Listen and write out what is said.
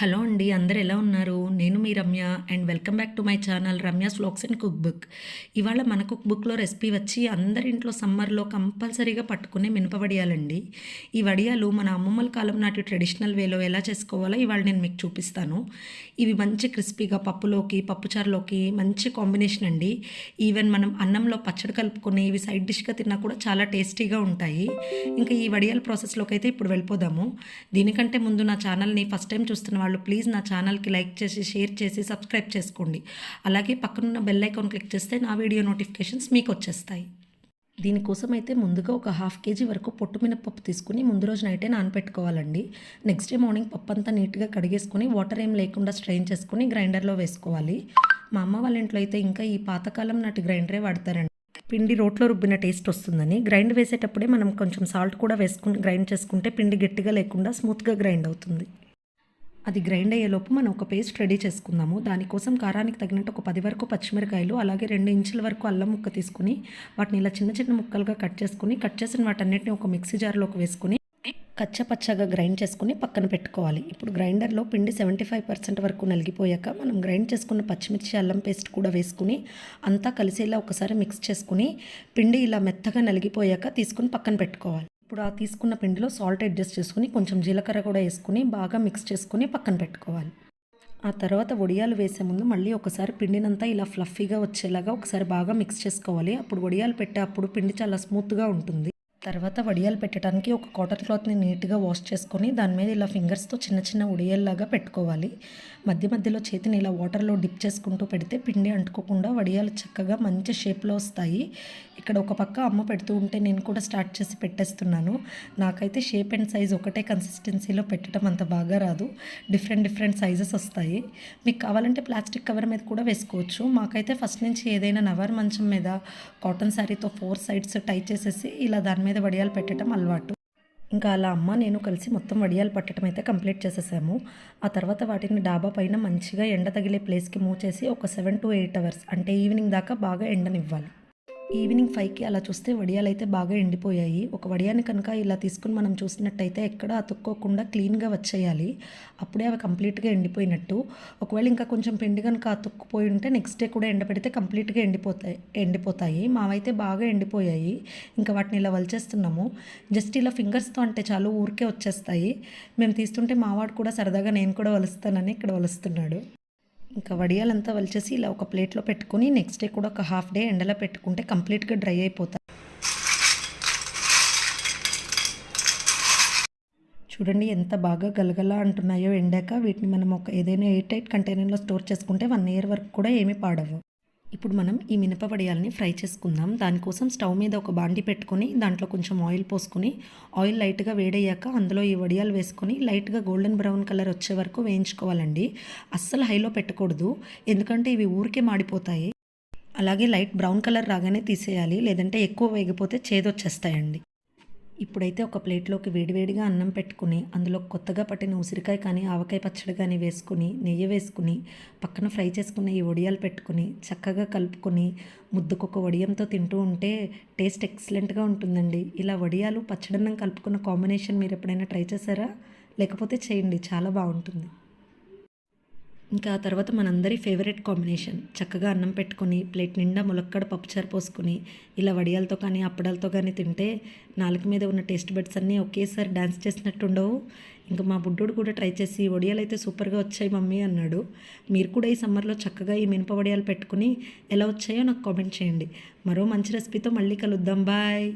Hello అండి అందరు ఎలా ఉన్నారు? నేను మీ Ramya and welcome back to my channel Ramya's vlogs and cookbook. ఇవాళ మన కుక్ బుక్లో రెసిపీ వచ్చి అందరింట్లో సమ్మర్లో కంపల్సరీగా పట్టుకునే మినపవడియాలండి. ఈ వడియాలు మన అమ్మమ్మల కాలం నాటి ట్రెడిషనల్ వేలో ఎలా చేసుకోవాలో ఇవాళ నేను మీకు చూపిస్తాను. ఇవి మంచి క్రిస్పీగా పప్పులోకి పప్పుచారులోకి మంచి కాంబినేషన్ అండి. ఈవెన్ మనం అన్నంలో పచ్చడి కలుపుకొని ఇవి సైడ్ డిష్గా తిన్నా కూడా చాలా టేస్టీగా ఉంటాయి. ఇంకా ఈ వడియాల ప్రాసెస్లోకి అయితే ఇప్పుడు వెళ్ళిపోదాము. దీనికంటే ముందు నా ఛానల్ని ఫస్ట్ టైం చూస్తున్న వాళ్ళు ప్లీజ్ నా ఛానల్కి లైక్ చేసి షేర్ చేసి సబ్స్క్రైబ్ చేసుకోండి. అలాగే పక్కనున్న బెల్ ఐకాన్ క్లిక్ చేస్తే నా వీడియో నోటిఫికేషన్స్ మీకు వచ్చేస్తాయి. దీనికోసం అయితే ముందుగా ఒక హాఫ్ కేజీ వరకు పొట్టు మినపప్పు తీసుకుని ముందు రోజు నైటే నానపెట్టుకోవాలండి. నెక్స్ట్ డే మార్నింగ్ పప్పు అంతా నీట్గా కడిగేసుకొని వాటర్ ఏం లేకుండా స్ట్రెయిన్ చేసుకుని గ్రైండర్లో వేసుకోవాలి. మా అమ్మ వాళ్ళ ఇంట్లో అయితే ఇంకా ఈ పాతకాలం నాటి గ్రైండరే వాడతారండి. పిండి రోట్లో రుబ్బిన టేస్ట్ వస్తుందని గ్రైండ్ వేసేటప్పుడే మనం కొంచెం సాల్ట్ కూడా వేసుకుని గ్రైండ్ చేసుకుంటే పిండి గట్టిగా లేకుండా స్మూత్గా గ్రైండ్ అవుతుంది. అది గ్రైండ్ అయ్యేలోపు మనం ఒక పేస్ట్ రెడీ చేసుకుందాము. దానికోసం కారానికి తగినట్టు ఒక పది వరకు పచ్చిమిరకాయలు అలాగే రెండు ఇంచుల వరకు అల్లం ముక్క తీసుకుని వాటిని ఇలా చిన్న చిన్న ముక్కలుగా కట్ చేసుకుని కట్ చేసిన వాటన్నిటిని ఒక మిక్సీ జార్లోకి వేసుకుని కచ్చపచ్చగా గ్రైండ్ చేసుకుని పక్కన పెట్టుకోవాలి. ఇప్పుడు గ్రైండర్లో పిండి సెవెంటీ ఫైవ్ పర్సెంట్ వరకు నలిగిపోయాక మనం గ్రైండ్ చేసుకున్న పచ్చిమిర్చి అల్లం పేస్ట్ కూడా వేసుకుని అంతా కలిసేలా ఒకసారి మిక్స్ చేసుకుని పిండి ఇలా మెత్తగా నలిగిపోయాక తీసుకుని పక్కన పెట్టుకోవాలి. ఇప్పుడు ఆ తీసుకున్న పిండిలో సాల్ట్ అడ్జస్ట్ చేసుకుని కొంచెం జీలకర్ర కూడా వేసుకుని బాగా మిక్స్ చేసుకుని పక్కన పెట్టుకోవాలి. ఆ తర్వాత వడియాలు వేసే ముందు మళ్ళీ ఒకసారి పిండినంతా ఇలా ఫ్లఫీగా వచ్చేలాగా ఒకసారి బాగా మిక్స్ చేసుకోవాలి. అప్పుడు వడియాలు పెట్టే అప్పుడు పిండి చాలా స్మూత్గా ఉంటుంది. తర్వాత వడియాలు పెట్టడానికి ఒక కాటన్ క్లాత్ని నీట్గా వాష్ చేసుకొని దాని మీద ఇలా ఫింగర్స్తో చిన్న చిన్న ఉడియల్లాగా పెట్టుకోవాలి. మధ్య మధ్యలో చేతిని ఇలా వాటర్లో డిప్ చేసుకుంటూ పెడితే పిండి అంటుకోకుండా వడియాలు చక్కగా మంచి షేప్లో వస్తాయి. ఇక్కడ ఒక పక్క అమ్మ పెడుతూ ఉంటే నేను కూడా స్టార్ట్ చేసి పెట్టేస్తున్నాను. నాకైతే షేప్ అండ్ సైజ్ ఒకటే కన్సిస్టెన్సీలో పెట్టడం అంత బాగా రాదు. డిఫరెంట్ డిఫరెంట్ సైజెస్ వస్తాయి. మీకు కావాలంటే ప్లాస్టిక్ కవర్ మీద కూడా వేసుకోవచ్చు. మాకైతే ఫస్ట్ నుంచి ఏదైనా నవర్ మంచం మీద కాటన్ శారీతో ఫోర్ సైడ్స్ టై చేసేసి ఇలా దాని మీద వడియాలు పెట్టడం అలవాటు. ఇంకా అలా అమ్మ నేను కలిసి మొత్తం వడియాలు పట్టడం అయితే కంప్లీట్ చేసేసాము. ఆ తర్వాత వాటిని డాబా పైన మంచిగా ఎండ తగిలే ప్లేస్కి మూవ్ చేసి ఒక సెవెన్ టు ఎయిట్ అవర్స్ అంటే ఈవినింగ్ దాకా బాగా ఎండనివ్వాలి. ఈవినింగ్ ఫైవ్కి అలా చూస్తే వడియాలు అయితే బాగా ఎండిపోయాయి. ఒక వడియాన్ని కనుక ఇలా తీసుకుని మనం చూసినట్టయితే ఎక్కడ అతుక్కోకుండా క్లీన్గా వచ్చేయాలి. అప్పుడే అవి కంప్లీట్గా ఎండిపోయినట్టు. ఒకవేళ ఇంకా కొంచెం పిండి కనుక అతుక్కుపోయి ఉంటే నెక్స్ట్ డే కూడా ఎండపెడితే కంప్లీట్గా ఎండిపోతాయి ఎండిపోతాయి. మావైతే బాగా ఎండిపోయాయి. ఇంకా వాటిని ఇలా వలిచేస్తున్నాము. జస్ట్ ఇలా ఫింగర్స్తో అంటే చాలు ఊరికే వచ్చేస్తాయి. మేము తీస్తుంటే మావాడు కూడా సరదాగా నేను కూడా వలుస్తానని ఇక్కడ వలుస్తున్నాడు. ఇంకా వడియాలంతా వలిచేసి ఇలా ఒక ప్లేట్లో పెట్టుకుని నెక్స్ట్ డే కూడా ఒక హాఫ్ డే ఎండలో పెట్టుకుంటే కంప్లీట్గా డ్రై అయిపోతాయి చూడండి ఎంత బాగా గలగల అంటున్నాయో ఎండాక వీటిని మనం ఒక ఏదైనా ఎయిట్ టైట్ కంటైనర్లో స్టోర్ చేసుకుంటే వన్ ఇయర్ వరకు కూడా ఏమీ పాడవు. ఇప్పుడు మనం ఈ మినప వడియాలని ఫ్రై చేసుకుందాం. దానికోసం స్టవ్ మీద ఒక బాండి పెట్టుకొని దాంట్లో కొంచెం ఆయిల్ పోసుకొని ఆయిల్ లైట్గా వేడయ్యాక అందులో ఈ వడియాలు వేసుకొని లైట్గా గోల్డెన్ బ్రౌన్ కలర్ వచ్చే వరకు వేయించుకోవాలండి. అస్సలు హైలో పెట్టకూడదు ఎందుకంటే ఇవి ఊరికే మాడిపోతాయి. అలాగే లైట్ బ్రౌన్ కలర్ రాగానే తీసేయాలి లేదంటే ఎక్కువ వేగిపోతే చేదొచ్చేస్తాయండి. ఇప్పుడైతే ఒక ప్లేట్లోకి వేడివేడిగా అన్నం పెట్టుకుని అందులో కొత్తగా పట్టిన ఉసిరికాయ కానీ ఆవకాయ పచ్చడి కానీ వేసుకుని నెయ్యి వేసుకుని పక్కన ఫ్రై చేసుకున్న ఈ వడియాలు పెట్టుకుని చక్కగా కలుపుకొని ముద్దుకొక వడియంతో తింటూ ఉంటే టేస్ట్ ఎక్సలెంట్గా ఉంటుందండి. ఇలా వడియాలు పచ్చడన్నం కలుపుకున్న కాంబినేషన్ మీరు ఎప్పుడైనా ట్రై చేశారా? లేకపోతే చేయండి చాలా బాగుంటుంది. ఇంకా ఆ తర్వాత మనందరి ఫేవరెట్ కాంబినేషన్. చక్కగా అన్నం పెట్టుకొని ప్లేట్ నిండా ములక్కడ పప్పుచారు పోసుకొని ఇలా వడియాలతో కానీ అప్పడాలతో కానీ తింటే నాలుగు మీద ఉన్న టేస్ట్ బడ్స్ అన్నీ ఒకేసారి డ్యాన్స్ చేసినట్టుండవు ఇంకా మా బుడ్డోడు కూడా ట్రై చేసి వడియాలు అయితే సూపర్గా వచ్చాయి మమ్మీ అన్నాడు. మీరు కూడా ఈ సమ్మర్లో చక్కగా ఈ మినప వడియాలు పెట్టుకుని ఎలా వచ్చాయో నాకు కామెంట్ చేయండి. మరో మంచి రెసిపీతో మళ్ళీ కలుద్దాం. బాయ్.